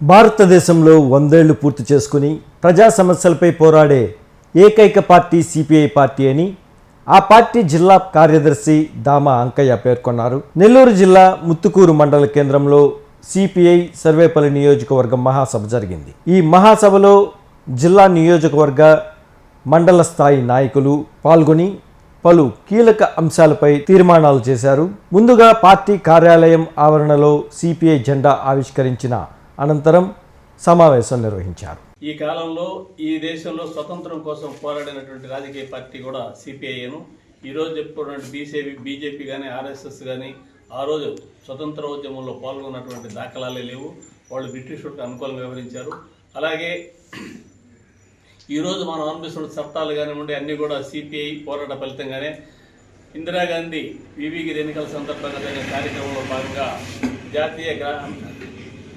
భారతదేశంలో వందేళ్ళు పూర్తి చేసుకుని ప్రజా సమస్యలపై పోరాడే ఏకైక పార్టీ సిపిఐ పార్టీ అని ఆ పార్టీ జిల్లా కార్యదర్శి దామా అంకయ్య పేర్కొన్నారు. నెల్లూరు జిల్లా ముత్తుకూరు మండల కేంద్రంలో సిపిఐ సర్వేపల్లి నియోజకవర్గం మహాసభ జరిగింది. ఈ మహాసభలో జిల్లా నియోజకవర్గ మండల స్థాయి నాయకులు పాల్గొని పలు కీలక అంశాలపై తీర్మానాలు చేశారు. ముందుగా పార్టీ కార్యాలయం ఆవరణలో సిపిఐ జెండా ఆవిష్కరించిన అనంతరం సమావేశం నిర్వహించారు. ఈ కాలంలో ఈ దేశంలో స్వతంత్రం కోసం పోరాడినటువంటి రాజకీయ పార్టీ కూడా సిపిఐను ఈరోజు చెప్పుకున్నటువంటి బీజేపీ బీజేపీ కానీ ఆర్ఎస్ఎస్ కానీ ఆ రోజు స్వతంత్ర ఉద్యమంలో పాల్గొన్నటువంటి దాఖలాలే లేవు. వాళ్ళు బ్రిటిషులకు అనుకూలంగా వివరించారు. అలాగే ఈరోజు మనం అనిపిస్తున్న చట్టాలు కానివ్వండి అన్నీ కూడా సిపిఐ పోరాట ఫలితంగానే ఇందిరాగాంధీ వివిగిరి ఎన్నికల సందర్భంగా జరిగిన కార్యక్రమంలో భాగంగా జాతీయ గ్రా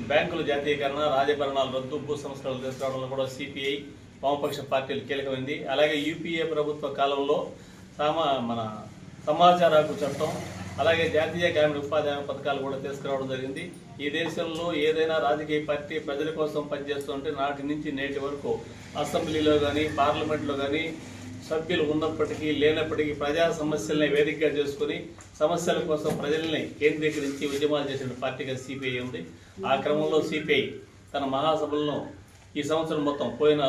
బ్యాంకుల జాతీయకరణ రాజభరణాల రద్దు భూ సంస్కరణలు తీసుకురావడంలో కూడా సిపిఐ వామపక్ష పార్టీలు కీలకమైంది. అలాగే యూపీఏ ప్రభుత్వ కాలంలో సామా మన సమాచార హక్కు చట్టం అలాగే జాతీయ గ్రామీణ ఉపాధి హామీ పథకాలు కూడా తీసుకురావడం జరిగింది. ఈ దేశంలో ఏదైనా రాజకీయ పార్టీ ప్రజల కోసం పనిచేస్తుంటే నాటి నుంచి నేటి వరకు అసెంబ్లీలో కానీ పార్లమెంట్లో కానీ సభ్యులు ఉన్నప్పటికీ లేనప్పటికీ ప్రజా సమస్యల్ని వేదికగా చేసుకుని సమస్యల కోసం ప్రజల్ని కేంద్రీకరించి ఉద్యమాలు చేసిన పార్టీగా సిపిఐ ఉంది. ఆ క్రమంలో సిపిఐ తన మహాసభలను ఈ సంవత్సరం మొత్తం పోయిన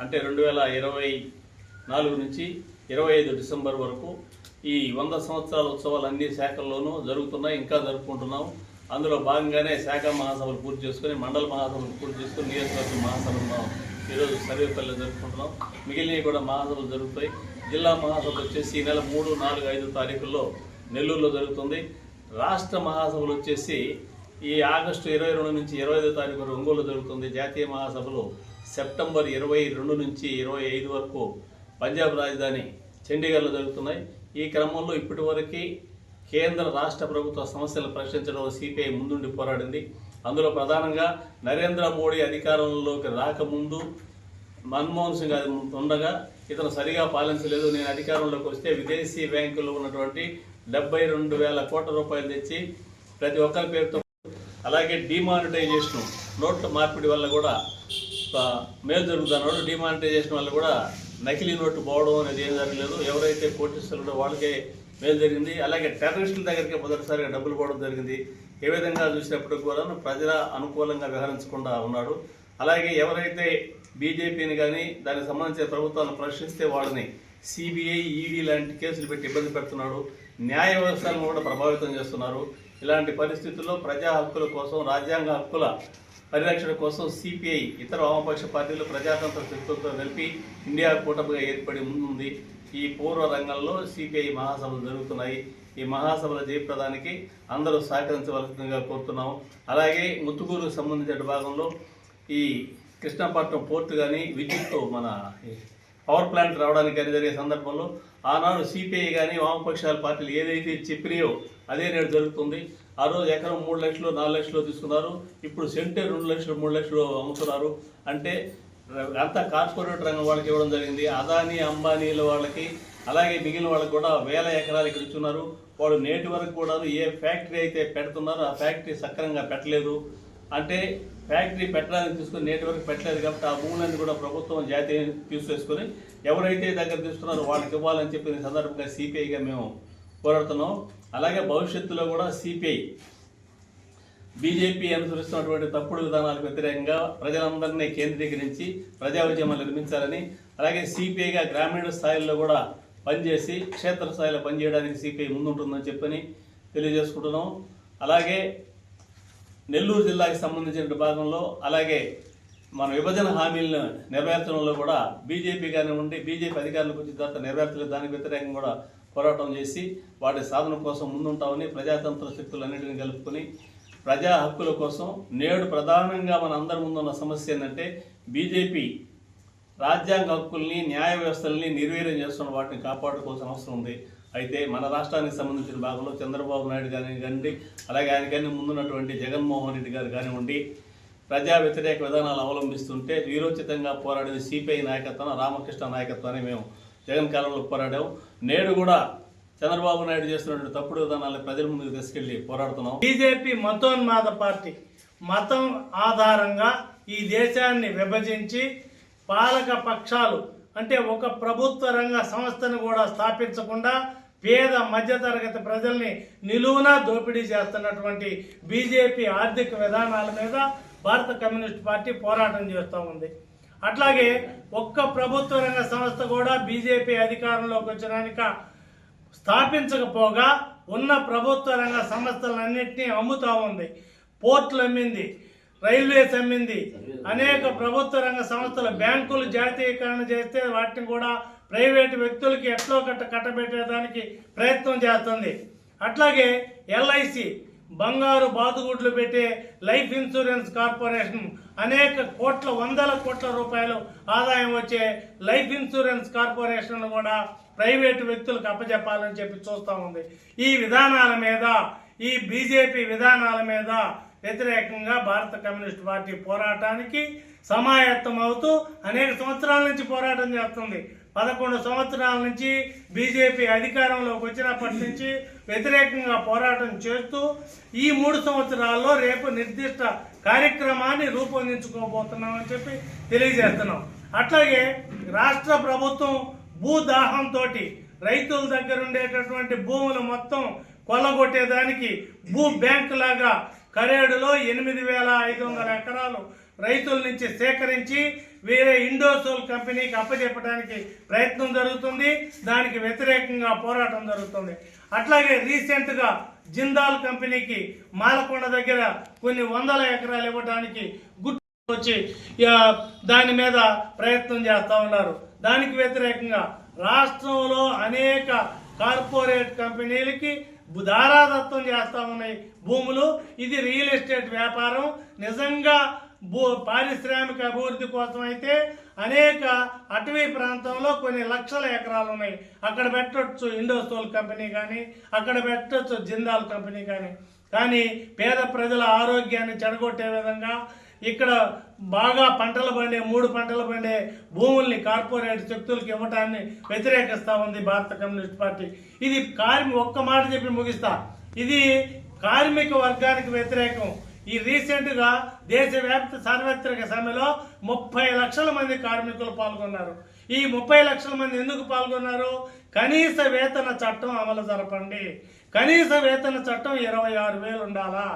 అంటే రెండు వేల ఇరవై నాలుగు నుంచి ఇరవై ఐదు డిసెంబర్ వరకు ఈ వంద సంవత్సరాల ఉత్సవాలు అన్ని శాఖల్లోనూ జరుగుతున్నాయి ఇంకా జరుపుకుంటున్నాం అందులో భాగంగానే శాఖ మహాసభలు పూర్తి చేసుకుని మండల మహాసభలు పూర్తి చేసుకుని నియోజకవర్గ మహాసభలు మనం ఈరోజు సర్వేపల్లిలో జరుపుకుంటున్నాం. మిగిలినవి కూడా మహాసభలు జరుగుతాయి. జిల్లా మహాసభ వచ్చేసి ఈ నెల మూడు నాలుగు ఐదు తారీఖుల్లో నెల్లూరులో జరుగుతుంది. రాష్ట్ర మహాసభలు వచ్చేసి ఈ ఆగస్టు ఇరవై రెండు నుంచి ఇరవై ఐదో తారీఖు ఒంగోలు జరుగుతుంది. జాతీయ మహాసభలు సెప్టెంబర్ ఇరవై రెండు నుంచి ఇరవై ఐదు వరకు పంజాబ్ రాజధాని చండీగఢ్లో జరుగుతున్నాయి. ఈ క్రమంలో ఇప్పటివరకు కేంద్ర రాష్ట్ర ప్రభుత్వ సమస్యలు ప్రశ్నించడంలో సిపిఐ ముందుండి పోరాడింది. అందులో ప్రధానంగా నరేంద్ర మోడీ అధికారంలోకి రాకముందు మన్మోహన్ సింగ్ అది ఉండగా ఇతను సరిగా పాలించలేదు. నేను అధికారంలోకి వస్తే విదేశీ బ్యాంకులో ఉన్నటువంటి డెబ్బై రెండు వేల కోట్ల రూపాయలు తెచ్చి ప్రతి ఒక్కరి పేరుతో అలాగే డిమానిటైజేషన్ నోట్ల మార్పిడి వల్ల కూడా మేలు జరుగుతున్నాడు డిమానిటైజేషన్ వల్ల కూడా నకిలీ నోట్లు పోవడం అనేది ఏం జరగలేదు. ఎవరైతే కోటిస్తున్నారో వాళ్ళకే మేలు జరిగింది. అలాగే టెర్రరిస్టుల దగ్గరికి మొదటిసారిగా డబ్బులు పోవడం జరిగింది. ఏ విధంగా చూసినప్పుడు కూడా ప్రజల అనుకూలంగా వ్యవహరించకుండా ఉన్నాడు. అలాగే ఎవరైతే బీజేపీని కానీ దానికి సంబంధించిన ప్రభుత్వాలను ప్రశ్నిస్తే వాళ్ళని సిబిఐ ఈడీ లాంటి కేసులు పెట్టి ఇబ్బంది పెడుతున్నాడు. న్యాయ వ్యవస్థలను కూడా ప్రభావితం చేస్తున్నారు. ఇలాంటి పరిస్థితుల్లో ప్రజా హక్కుల కోసం రాజ్యాంగ హక్కుల పరిరక్షణ కోసం సిపిఐ ఇతర వామపక్ష పార్టీలు ప్రజాతంత్ర శక్తులతో కలిపి ఇండియా కూటమిగా ఏర్పడి ముందుంది. ఈ పూర్వ రంగంలో సిపిఐ మహాసభలు జరుగుతున్నాయి. ఈ మహాసభల జయప్రదానికి అందరూ సహకరించవలసిందిగా కోరుతున్నాం అలాగే ముత్తుకూరుకు సంబంధించిన భాగంలో ఈ కృష్ణపట్నం పోర్టు కానీ విద్యుత్తు మన పవర్ ప్లాంట్ రావడానికి కానీ జరిగే సందర్భంలో ఆనాడు సిపిఐ కానీ వామపక్షాల పార్టీలు ఏదైతే చెప్పినాయో అదే నేడు జరుగుతుంది. ఆ రోజు ఎకరం మూడు లక్షలు నాలుగు లక్షలు తీసుకున్నారు. ఇప్పుడు సెంటే రెండు లక్షలు మూడు లక్షలు అమ్ముతున్నారు. అంటే అంతా కార్పొరేట్ రంగం వాళ్ళకి ఇవ్వడం జరిగింది. అదానీ అంబానీల వాళ్ళకి అలాగే మిగిలిన వాళ్ళకి కూడా వేల ఎకరాలు ఇక్కడ ఇచ్చున్నారు. వాళ్ళు నేటి వరకు కూడా ఏ ఫ్యాక్టరీ అయితే పెడుతున్నారో ఆ ఫ్యాక్టరీ సక్రమంగా పెట్టలేదు. అంటే ఫ్యాక్టరీ పెట్టడానికి తీసుకుని నేటి వరకు పెట్టలేదు కాబట్టి ఆ భూములన్నీ కూడా ప్రభుత్వం జాతీయ తీసుకొని ఎవరైతే దగ్గర తీసుకున్నారో వాళ్ళకి ఇవ్వాలని చెప్పిన సందర్భంగా సిపిఐగా మేము పోరాడుతున్నాం. అలాగే భవిష్యత్తులో కూడా సిపిఐ బీజేపీ అనుసరిస్తున్నటువంటి తప్పుడు విధానాలకు వ్యతిరేకంగా ప్రజలందరినీ కేంద్రీకరించి ప్రజా ఉద్యమాలు నిర్మించాలని అలాగే సిపిఐగా గ్రామీణ స్థాయిల్లో కూడా పనిచేసి క్షేత్ర స్థాయిలో పనిచేయడానికి సిపిఐ ముందుంటుందని చెప్పని తెలియజేసుకుంటున్నాం. అలాగే నెల్లూరు జిల్లాకి సంబంధించిన భాగంలో అలాగే మన విభజన హామీలను నెరవేర్చడంలో కూడా బీజేపీ కానివ్వండి బీజేపీ అధికారులకు వచ్చిన తర్వాత నెరవేర్చలేదు దానికి వ్యతిరేకంగా కూడా పోరాటం చేసి వాటి సాధన కోసం ముందుంటామని ప్రజాతంత్ర శక్తులన్నింటినీ కలుపుకొని ప్రజా హక్కుల కోసం నేడు ప్రధానంగా మన అందరి ముందున్న సమస్య ఏంటంటే బీజేపీ రాజ్యాంగ హక్కుల్ని న్యాయ వ్యవస్థల్ని నిర్వీర్యం చేస్తున్న వాటిని కాపాడుకోవాల్సిన అవసరం ఉంది. అయితే మన రాష్ట్రానికి సంబంధించిన భాగంలో చంద్రబాబు నాయుడు గారి కానివ్వండి అలాగే ఆయన కానీ ముందున్నటువంటి జగన్మోహన్ రెడ్డి గారు కానివ్వండి ప్రజా వ్యతిరేక విధానాలు అవలంబిస్తుంటే వీరోచితంగా పోరాడిన సిపిఐ నాయకత్వం రామకృష్ణ నాయకత్వాన్ని మేము జగన్ కాలంలో పోరాడాం. నేడు కూడా చంద్రబాబు నాయుడు చేస్తున్నటువంటి తప్పుడు విధానాలను ప్రజల ముందుకు తీసుకెళ్ళి పోరాడుతున్నాం. బీజేపీ మతోన్మాద పార్టీ మతం ఆధారంగా ఈ దేశాన్ని విభజించి పాలక పక్షాలు అంటే ఒక ప్రభుత్వ రంగ సంస్థను కూడా స్థాపించకుండా పేద మధ్యతరగతి ప్రజల్ని నిలువునా దోపిడీ చేస్తున్నటువంటి బీజేపీ ఆర్థిక విధానాల మీద భారత కమ్యూనిస్ట్ పార్టీ పోరాటం చేస్తూ ఉంది. అట్లాగే ఒక్క ప్రభుత్వ రంగ సంస్థ కూడా బీజేపీ అధికారంలోకి వచ్చినాక స్థాపించకపోగా ఉన్న ప్రభుత్వ రంగ సంస్థలన్నింటినీ అమ్ముతా ఉంది. పోర్టులు అమ్మింది రైల్వేస్ అమ్మింది. అనేక ప్రభుత్వ రంగ సంస్థలు బ్యాంకులు జాతీయకరణ చేస్తే వాటిని కూడా ప్రైవేటు వ్యక్తులకి ఎట్లో కట్ట కట్టబెట్టేదానికి ప్రయత్నం చేస్తుంది. అట్లాగే ఎల్ఐసి బంగారు బాదుగుడ్లు పెట్టే లైఫ్ ఇన్సూరెన్స్ కార్పొరేషన్ అనేక కోట్ల వందల కోట్ల రూపాయలు ఆదాయం వచ్చే లైఫ్ ఇన్సూరెన్స్ కార్పొరేషన్ కూడా ప్రైవేటు వ్యక్తులకు అప్పచెప్పాలని చెప్పి చూస్తూ ఉంది. ఈ విధానాల మీద ఈ బీజేపీ విధానాల మీద వ్యతిరేకంగా భారత కమ్యూనిస్ట్ పార్టీ పోరాటానికి సమాయత్తం అవుతూ అనేక సంవత్సరాల నుంచి పోరాటం చేస్తుంది. పదకొండు సంవత్సరాల నుంచి బీజేపీ అధికారంలోకి వచ్చినప్పటి నుంచి వ్యతిరేకంగా పోరాటం చేస్తూ ఈ మూడు సంవత్సరాల్లో రేపు నిర్దిష్ట కార్యక్రమాన్ని రూపొందించుకోబోతున్నామని చెప్పి తెలియజేస్తున్నాం. అట్లాగే రాష్ట్ర ప్రభుత్వం భూదాహంతో రైతుల దగ్గర ఉండేటటువంటి భూములు మొత్తం కొల్లగొట్టేదానికి భూ బ్యాంకు లాగా కరేడులో ఎనిమిది వేల ఐదు వందల ఎకరాలు రైతుల నుంచి సేకరించి వేరే ఇండోసోల్ కంపెనీకి అప్పచెప్పడానికి ప్రయత్నం జరుగుతుంది. దానికి వ్యతిరేకంగా పోరాటం జరుగుతుంది. అట్లాగే రీసెంట్గా జిందాల్ కంపెనీకి మాలకొండ దగ్గర కొన్ని వందల ఎకరాలు ఇవ్వడానికి గుర్తు వచ్చి దాని మీద ప్రయత్నం చేస్తూ ఉన్నారు. దానికి వ్యతిరేకంగా రాష్ట్రంలో అనేక కార్పొరేట్ కంపెనీలకి దారాదత్తం చేస్తా ఉన్నాయి భూములు. ఇది రియల్ ఎస్టేట్ వ్యాపారం. నిజంగా భూ పారిశ్రామిక అభివృద్ధి కోసం అయితే అనేక అటవీ ప్రాంతంలో కొన్ని లక్షల ఎకరాలు ఉన్నాయి. అక్కడ పెట్టొచ్చు ఇండోసోల్ కంపెనీ కానీ అక్కడ పెట్టచ్చు జిందాల్ కంపెనీ కానీ. కానీ పేద ప్రజల ఆరోగ్యాన్ని చెడగొట్టే విధంగా ఇక్కడ బాగా పంటలు పండే మూడు పంటలు పండే భూముల్ని కార్పొరేట్ శక్తులకు ఇవ్వటాన్ని వ్యతిరేకిస్తా ఉంది భారత కమ్యూనిస్ట్ పార్టీ. ఇది కార్మి ఒక్క మాట చెప్పి ముగిస్తా. ఇది కార్మిక వర్గానికి వ్యతిరేకం. ఈ రీసెంట్గా దేశవ్యాప్త సార్వత్రిక సమ్మెలో ముప్పై లక్షల మంది కార్మికులు పాల్గొన్నారు. ఈ ముప్పై లక్షల మంది ఎందుకు పాల్గొన్నారు? కనీస వేతన చట్టం అమలు జరపండి. కనీస వేతన చట్టం ఇరవై ఆరు వేలు ఉండాలా?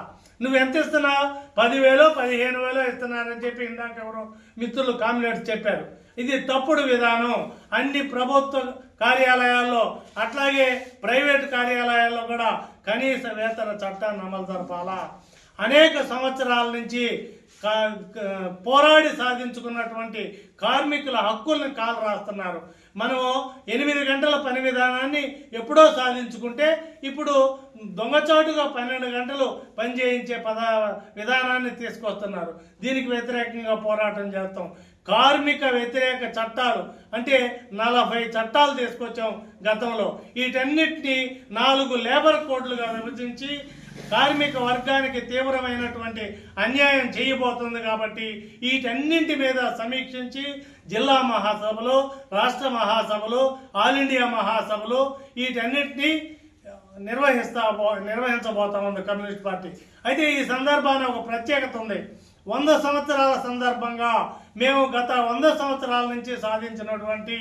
నువ్వు ఎంత ఇస్తున్నావు? పదివేలు పదిహేను వేలు ఇస్తున్నారని చెప్పి ఇందాక ఎవరు మిత్రులు కామ్రేడ్స్ చెప్పారు. ఇది తప్పుడు విధానం. అన్ని ప్రభుత్వ కార్యాలయాల్లో అట్లాగే ప్రైవేట్ కార్యాలయాల్లో కూడా కనీస వేతన చట్టాన్ని అమలు జరపాలా? అనేక సంవత్సరాల నుంచి కా- పోరాడి సాధించుకున్నటువంటి కార్మికుల హక్కుల్ని కాలు రాస్తున్నారు మనం ఎనిమిది గంటల పని విధానాన్ని ఎప్పుడో సాధించుకుంటే ఇప్పుడు దొంగచాటుగా పన్నెండు గంటలు పనిచేయించే పద విధానాన్ని తీసుకొస్తున్నారు. దీనికి వ్యతిరేకంగా పోరాటం చేస్తాం. కార్మిక వ్యతిరేక చట్టాలు అంటే నలభై చట్టాలు తీసుకొచ్చాం గతంలో. వీటన్నిటిని నాలుగు లేబర్ కోడ్లుగా విభజించి కార్మిక వర్గానికి తీవ్రమైనటువంటి అన్యాయం చేయబోతుంది కాబట్టి వీటన్నింటి మీద సమీక్షించి జిల్లా మహాసభలు రాష్ట్ర మహాసభలు ఆల్ ఇండియా మహాసభలు వీటన్నిటిని నిర్వహిస్తా బో- నిర్వహించబోతా ఉంది కమ్యూనిస్ట్ పార్టీ. అయితే ఈ సందర్భాన ఒక ప్రత్యేకత ఉంది. వంద సంవత్సరాల సందర్భంగా మేము గత వంద సంవత్సరాల నుంచి సాధించినటువంటి